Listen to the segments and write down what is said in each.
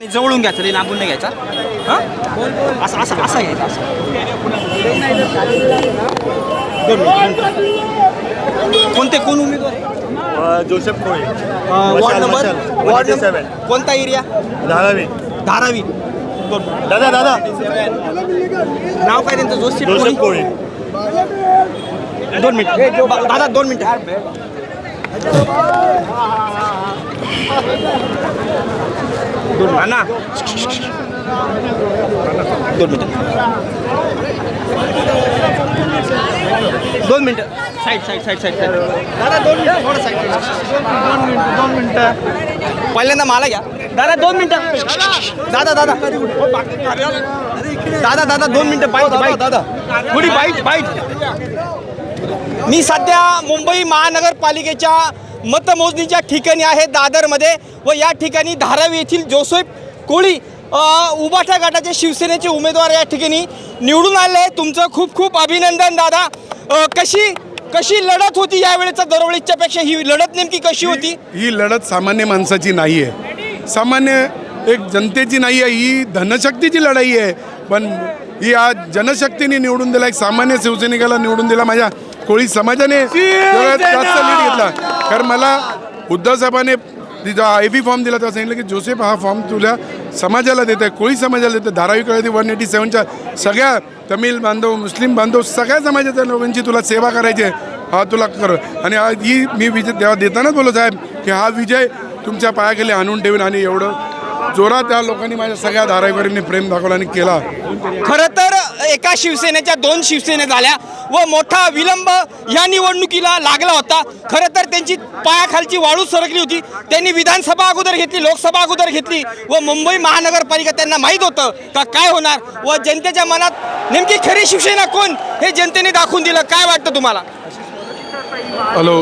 जवळून घ्यायचं लई लांबून नाही घ्यायचा. हां? असं असं असं घ्यायचं असं. कोणते कोण उमेदवार? Joseph Koli. Ward number. Ward 187. Number कोणता एरिया? धारावी. धारावी. दादा दादा. नाव काय त्यांचं? जोशी जोसेफ कोळी? दोन मिनिट. दादा दोन मिनिट. दोन मिनिट. दोन मिनटं. दोन मिनटं. साईड साईड साईड साईड दादा दोन मिनटं थोडं साईड. दोन मिनटं दोन मिनटं. पहिल्यांदा मला घ्या. दादा दोन मिनटं. दादा दादा. दादा दादा दोन मिनटं. Byte byte. दादा थोडी बाईट बाईट. मी सध्या मुंबई महानगरपालिकेच्या मतमोजणीच्या ठिकाणी आहे दादरमध्ये व या ठिकाणी धारावी येथील जोसेफ कोळी उबाठा गटाचे शिवसेनेचे उमेदवार या ठिकाणी निवडून आले तुमचं खूप खूप अभिनंदन दादा. कशी कशी लढत होती यावेळेचा दरवळीच्या पेक्षा? ही लढत नेमकी कशी होती? ही लढत सामान्य माणसाची नाही आहे सामान्य एक जनतेची नाही आहे ही धनशक्तीची लढाई आहे. पण ही आज जनशक्तीने निवडून दिला एक सामान्य शिवसैनिकाला निवडून दिला माझ्या कोळी समाजाने जास्त लीड घेतला. कारण मला उद्धव साहेबांनी आय बी फॉर्म दिला तेव्हा सांगितलं की जोसेफ हा फॉर्म तुला समाजाला देत आहे कोळी समाजाला देतं धारावी कळती वन एटी सेवनच्या सगळ्या तमिळ बांधव मुस्लिम बांधव सगळ्या समाजाच्या लोकांची तुला सेवा करायची आहे. हा तुला कर. आणि ही मी विजय तेव्हा देतानाच बोललो साहेब की हा विजय तुमच्या पायाखाली आणून ठेवीन आणि एवढं जोरात त्या लोकांनी माझ्या सगळ्या धारावीकरांनी प्रेम दाखवला आणि केला. खरं तर एका शिवसेनेच्या दोन शिवसेने झाल्या व मोठा विलंब या निवडणुकीला लागला होता. खरं तर त्यांची पायाखालची वाळू सरकली होती. त्यांनी विधानसभा अगोदर घेतली लोकसभा अगोदर घेतली व मुंबई महानगरपालिका त्यांना माहीत होतं का काय होणार व जनतेच्या मनात नेमकी खरी शिवसेना कोण हे जनतेने दाखवून दिलं. काय वाटतं तुम्हाला? हॅलो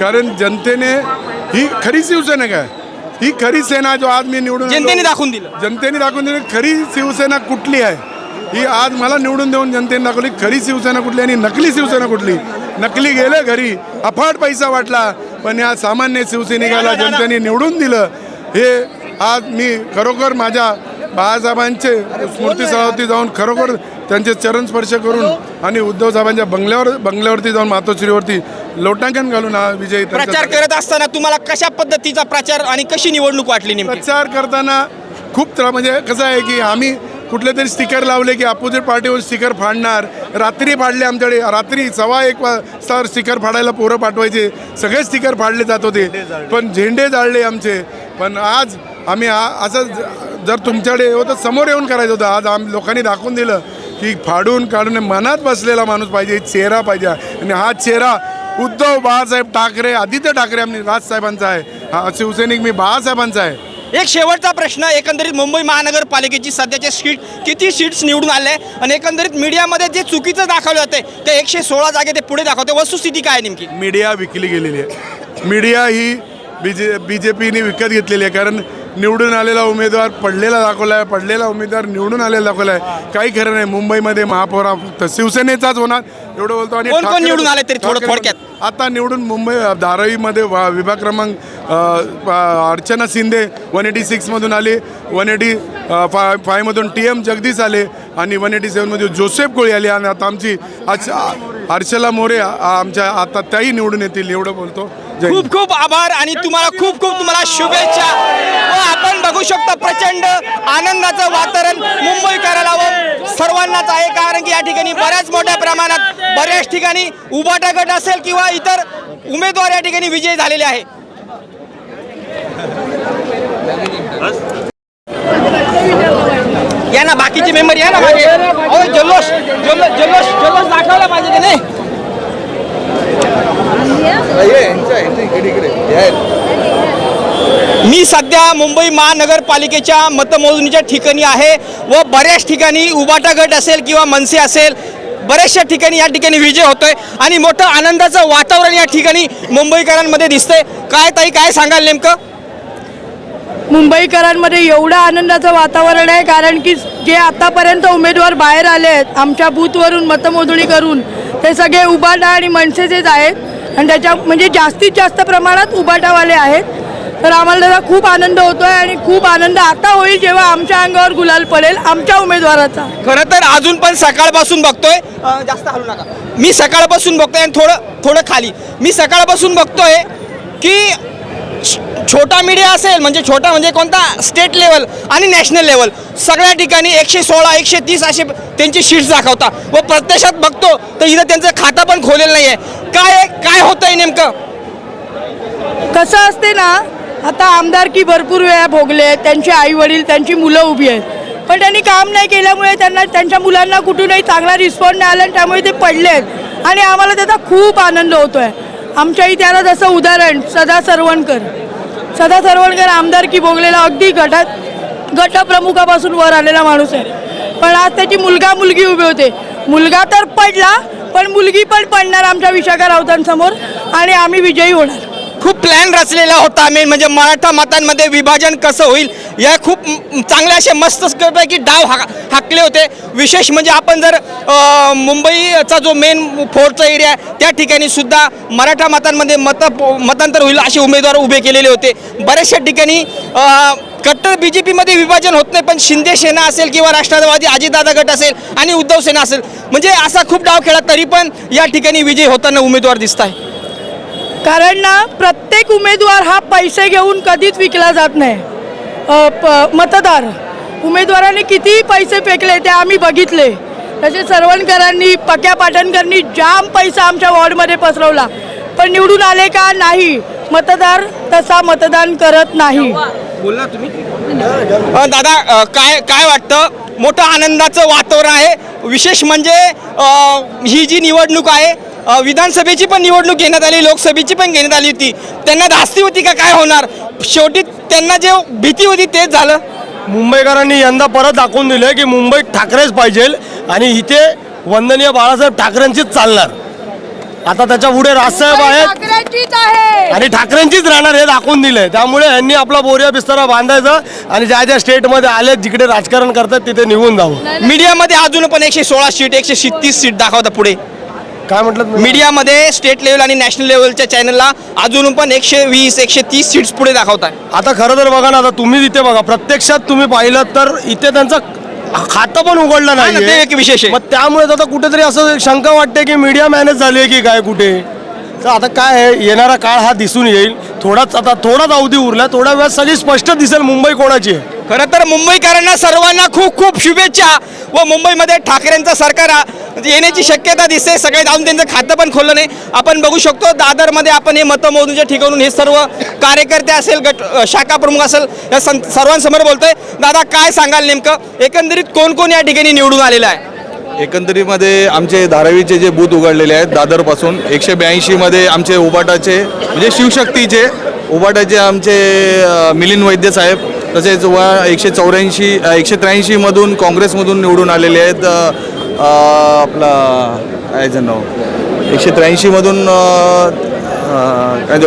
कारण जनतेने ही खरी शिवसेना काय? ही खरी सेना जो आज मी निवडून जनतेने दाखवून दिलं. जनतेने दाखवून दिली. खरी शिवसेना कुठली आहे? ही आज मला निवडून देऊन जनतेने दाखवली. खरी शिवसेना कुठली आणि नकली शिवसेना कुठली? नकली गेले घरी. अफाट पैसा वाटला. पण या सामान्य शिवसैनिकाला जनतेने निवडून दिलं. हे आज मी खरोखर माझ्या बाळासाहेबांचे स्मृती स्थळावरती जाऊन खरोखर त्यांचे चरण स्पर्श करून आणि उद्धव साहेबांच्या बंगल्यावर बंगल्यावरती जाऊन मातोश्रीवरती लोटांकन घालून हा विजय प्रचार करत असताना तुम्हाला कशा पद्धतीचा प्रचार आणि कशी निवडणूक वाटली नेमकी? प्रचार करताना खूप त्रा म्हणजे कसं आहे की आम्ही कुठले तरी स्टिकर लावले की अपोजिट पार्टीवर स्टिकर फाडणार रात्री फाडले आमच्याकडे रात्री सव्वा एक वाजता स्टिकर फाडायला पोरं पाठवायचे सगळे स्टिकर फाडले जात होते. पण झेंडे जाळले आमचे. पण आज आम्ही आ- असं जर तुमच्याकडे होतं समोर येऊन करायचं होतं. आज आम लोकांनी दाखवून दिलं. की फाडून काढून मनात बसलेला माणूस पाहिजे चेहरा पाहिजे. आणि हा चेहरा उद्धव बाळासाहेब ठाकरे आदित्य ठाकरे आम्ही राजसाहेबांचा आहे. हा शिवसैनिक मी बाळासाहेबांचा आहे. एक शेवटचा प्रश्न एकंदरीत मुंबई महानगरपालिकेची सध्याचे सीट किती सीट्स निवडून आले? आणि एकंदरीत मीडियामध्ये जे चुकीचं दाखवलं जाते ते एकशे सोळा जागे ते पुढे दाखवते. वस्तुस्थिती काय नेमकी? मीडिया विकली गेलेली आहे. मीडिया ही बी जे बी जे पीने विकत घेतलेली आहे. कारण निवडून आलेला उमेदवार पडलेला दाखवला आहे. पडलेला उमेदवार निवडून आलेला दाखवला आहे. काही खरं नाही. मुंबईमध्ये महापौरा फक्त शिवसेनेचाच होणार. एवढं बोलतो आणि कोण कोण ठाकरे- निवडून आले तरी थोडं थोडक्यात? आता निवडून मुंबई धारावीमध्ये वा- विभाग क्रमांक अ, प- अर्चना शिंदे वन एटी सिक्समधून आले. वन एटी फाय फायमधून टी एम जगदीश आले. आणि वन एटी सेवनमधून जोसेफ कोळी आले. आणि आता आमची आज अर्चला मोरे आ- आमच्या आता त्याही निवडून येतील एवढं बोलतो. खूप खूप आभार आणि तुम्हाला खूप खूप तुम्हाला शुभेच्छा. व आपण बघू शकता प्रचंड आनंदाचं वातावरण मुंबईकराला व सर्वांनाच आहे कारण की या ठिकाणी बऱ्याच मोठ्या प्रमाणात बऱ्याच ठिकाणी उभाटा गट असेल किंवा इतर उमेदवार या ठिकाणी विजयी झालेले आहे. या ना बाकीचे मेंबर या ना मागे. जल्लोष जल्लोष जल्लोष जल्लोष दाखवला पाहिजे की नाही? मी सध्या मुंबई महानगरपालिकेच्या मतमोजणीच्या ठिकाणी आहे व बऱ्याच ठिकाणी उबाटा गट असेल किंवा मनसे असेल बऱ्याचशा ठिकाणी या ठिकाणी विजय होतोय आणि मोठं आनंदाचं वातावरण या ठिकाणी मुंबईकरांमध्ये दिसतंय. काय ताई काय सांगाल नेमकं? मुंबईकरांमध्ये एवढं आनंदाचं वातावरण आहे कारण की जे आतापर्यंत उमेदवार बाहेर आले आहेत आमच्या बूथवरून मतमोजणी करून ते सगळे उबाटा आणि मनसेचेच आहेत आणि त्याच्या म्हणजे जास्तीत जास्त प्रमाणात उबाटावाले आहेत. तर आम्हाला त्याचा खूप आनंद होतो आहे आणि खूप आनंद आता होईल जेव्हा आमच्या अंगावर गुलाल पडेल आमच्या उमेदवाराचा. खरं तर अजून पण सकाळपासून बघतोय. अं, जास्त हलू नका. मी सकाळपासून बघतोय आणि थोडं थोडं खाली. मी सकाळपासून बघतोय की छ- छोटा मीडिया असेल म्हणजे छोटा म्हणजे कोणता स्टेट लेवल आणि नॅशनल लेवल. सगळ्या ठिकाणी एकशे सोळा एकशे तीस असे त्यांचे शीट्स दाखवता. व प्रत्यक्षात बघतो तर इथं त्यांचं खातं पण खोलेलं नाही आहे काय काय होतंय नेमकं? कसं असते ना आता आमदारकी भरपूर वेळा भोगले त्यांचे आई वडील त्यांची मुलं उभी आहेत. पण त्यांनी काम नाही केल्यामुळे त्यांना त्यांच्या मुलांना कुठूनही चांगला रिस्पॉन्स नाही आला आणि त्यामुळे ते पडले आहेत. आणि आम्हाला त्याचा खूप आनंद होतो आहे आमच्या इथे जसं उदाहरण सदा सरवणकर. सदा सरवणकर आमदारकी भोगलेला अगदी गटात गटप्रमुखापासून वर आलेला माणूस आहे. पण आज त्याची मुलगा मुलगी उभे होते. मुलगा तर पडला पण मुलगी पण पडणार आमच्या विशाखा राऊतांसमोर आणि आम्ही विजयी होणार. खूप प्लॅन रचलेला होता. मेन म्हणजे मराठा मतांमध्ये विभाजन कसं होईल या खूप चांगल्या चांगले असे मस्तपैकी डाव हा हाकले होते. विशेष म्हणजे आपण जर मुंबईचा जो मेन फोर्टचा एरिया आहे त्या ठिकाणी सुद्धा मराठा मतांमध्ये मत मतांतर होईल असे उमेदवार उभे केलेले होते. बऱ्याचशा ठिकाणी कट्टर बी जे पीमध्ये विभाजन होत नाही पण शिंदे सेना असेल किंवा राष्ट्रवादी अजितदादा गट असेल आणि उद्धव सेना असेल. म्हणजे असा खूप डाव खेळा तरी पण या ठिकाणी विजय होताना उमेदवार दिसत आहे कारण ना प्रत्येक उमेदवार हा पैसे घेऊन कधीच विकला जात नाही. प- मतदार उमेदवाराने कितीही पैसे फेकले ते आम्ही बघितले. तसे सरवणकरांनी पक्या पाटणकरांनी जाम पैसा आमच्या वॉर्डमध्ये पसरवला. पण निवडून आले का? नाही. मतदार तसा मतदान करत नाही. बोलला तुम्ही? दादा काय काय वाटतं? मोठं आनंदाचं वातावरण आहे. विशेष म्हणजे ही जी निवडणूक आहे विधानसभेची पण निवडणूक घेण्यात आली लोकसभेची पण घेण्यात आली होती. त्यांना धास्ती होती का काय होणार? शेवटी त्यांना जे भीती होती तेच झालं. मुंबईकरांनी यंदा परत दाखवून दिलं की मुंबईत ठाकरेच पाहिजे आणि इथे वंदनीय बाळासाहेब ठाकरेंचीच चालणार. आता त्याच्या पुढे राजसाहेब आहेत. आणि ठाकरेंचीच राहणार हे दाखवून दिलंय. त्यामुळे यांनी आपला बोरिया बिस्तारा बांधायचा आणि ज्या ज्या स्टेटमध्ये आले जिकडे राजकारण करतात तिथे निघून जावं. मीडियामध्ये अजून पण एकशे सोळा सीट एकशे तीस सीट दाखवता पुढे. काय म्हटलं? मीडियामध्ये स्टेट लेवल आणि नॅशनल लेवलच्या चॅनलला अजून पण एकशे वीस एकशे तीस सीट्स पुढे दाखवताय. आता खरं तर बघा ना आता तुम्ही तिथे बघा प्रत्यक्षात तुम्ही पाहिलं तर इथे त्यांचं खातं पण उघडलं हा ना, नाही ते एक विशेष आहे. मग त्यामुळे आता कुठेतरी असं शंका वाटते की मीडिया मॅनेज झाली आहे की काय कुठे? तर आता काय आहे येणारा काळ हा दिसून येईल. थोडाच आता थोडाच अवधी उरला थोड्या वेळात सगळी स्पष्ट दिसेल मुंबई कोणाची आहे. खरं तर मुंबईकरांना सर्वांना खूप खूप शुभेच्छा. व मुंबईमध्ये ठाकरेंचं सरकार म्हणजे येण्याची शक्यता दिसते. सगळे जाऊन त्यांचं खातं पण खोललं नाही. आपण बघू शकतो दादरमध्ये आपण हे मतमोजणीच्या ठिकाणून हे सर्व कार्यकर्ते असेल गट शाखा प्रमुख असेल या सं- सर्वांसमोर बोलतोय. दादा काय सांगाल नेमकं? एकंदरीत कोण कोण या ठिकाणी निवडून आलेलं आहे? एकंदरीमध्ये आमचे धारावीचे जे बूथ उघडलेले आहेत दादरपासून एकशे ब्याऐंशीमध्ये आमचे उबाटाचे म्हणजे शिवशक्तीचे उबाटाचे आमचे मिलिंद वैद्य साहेब तसेच व एकशे चौऱ्याऐंशी एकशे त्र्याऐंशीमधून काँग्रेसमधून निवडून आलेले आहेत आपला याचं नाव? एकशे त्र्याऐंशीमधून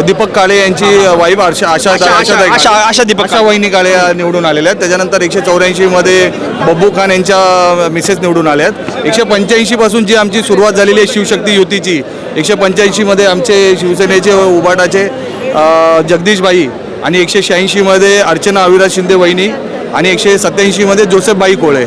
दीपक काळे यांची वाईफ आशा आशा आशा- आशा- दीपक. वहिनी काळे निवडून आलेल्या आहेत. त्याच्यानंतर एकशे चौऱ्याऐंशीमध्ये बब्बू खान यांच्या मिसेस निवडून आल्या आहेत. एकशे पंच्याऐंशीपासून जी आमची सुरुवात झालेली आहे शिवशक्ती युतीची एकशे पंच्याऐंशीमध्ये आमचे शिवसेनेचे उबाटाचे अ, जगदीशबाई आणि एकशे शहाऐंशीमध्ये अर्चना अविराज शिंदे वहिनी आणि एकशे सत्याऐंशीमध्ये जोसेफबाई कोळे.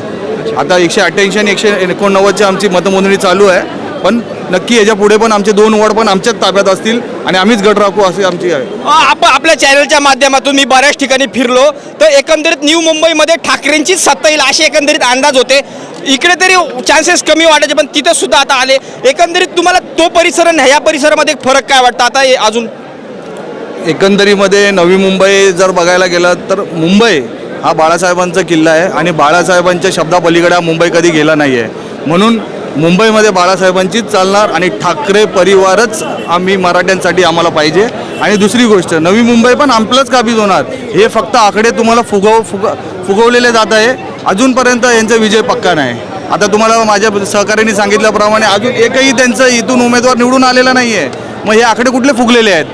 आता एकशे अठ्ठ्याऐंशी आणि एकशे एकोणनव्वदची आमची मतमोजणी चालू आहे. पण नक्की याच्यापुढे पण आमचे दोन वॉर्ड पण आमच्याच ताब्यात असतील आणि आम्हीच गट राखू असे आमची आहे. आप आपल्या चॅनलच्या माध्यमातून मी बऱ्याच ठिकाणी फिरलो. तर एकंदरीत न्यू मुंबईमध्ये ठाकरेंचीच सत्ता येईल असे एकंदरीत अंदाज होते. इकडे तरी चान्सेस कमी वाटायचे पण तिथं सुद्धा आता आले. एकंदरीत तुम्हाला तो परिसर आणि ह्या परिसरामध्ये फरक काय वाटतं? आता हे अजून एकंदरीमध्ये नवी मुंबई जर बघायला गेलं तर मुंबई हा बाळासाहेबांचा किल्ला आहे आणि बाळासाहेबांच्या शब्दापलीकडे हा मुंबई कधी गेला नाही आहे म्हणून मुंबईमध्ये बाळासाहेबांचीच चालणार आणि ठाकरे परिवारच आम्ही मराठ्यांसाठी आम्हाला पाहिजे. आणि दुसरी गोष्ट नवी मुंबई पण आपलंच काबीज होणार. हे फक्त आकडे तुम्हाला फुगव फुग फुगवलेले जात आहे. अजूनपर्यंत यांचा विजय पक्का नाही. आता तुम्हाला माझ्या सहकाऱ्यांनी सांगितल्याप्रमाणे अजून एकही त्यांचं इथून उमेदवार निवडून आलेला नाही आहे मग हे आकडे कुठले फुगलेले आहेत?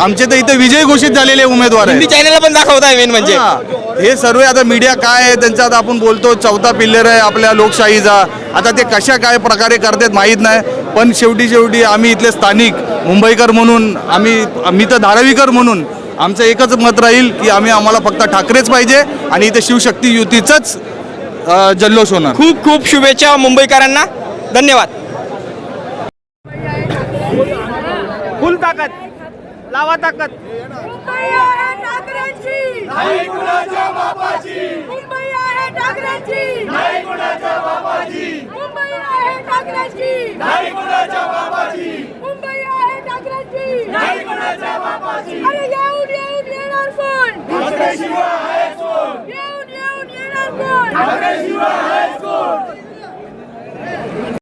आमचे तर इथे विजय घोषित झालेले उमेदवार चॅनलला पण दाखवताय मेन म्हणजे. हा. हे सर्व आता मीडिया काय आहे त्यांचा आता आपण बोलतो चौथा पिल्लर आहे आपल्या लोकशाहीचा आता ते कशा काय प्रकारे करतात माहीत नाही पण शेवटी शेवटी आम्ही इथले स्थानिक मुंबईकर म्हणून आम्ही मी तर धारावीकर म्हणून आमचं एकच मत राहील की आम्ही आम्हाला फक्त ठाकरेच पाहिजे आणि इथे शिवशक्ती युतीचंच अ, जल्लोष होणार. खूप खूप शुभेच्छा मुंबईकरांना. धन्यवाद. लावा ताकद.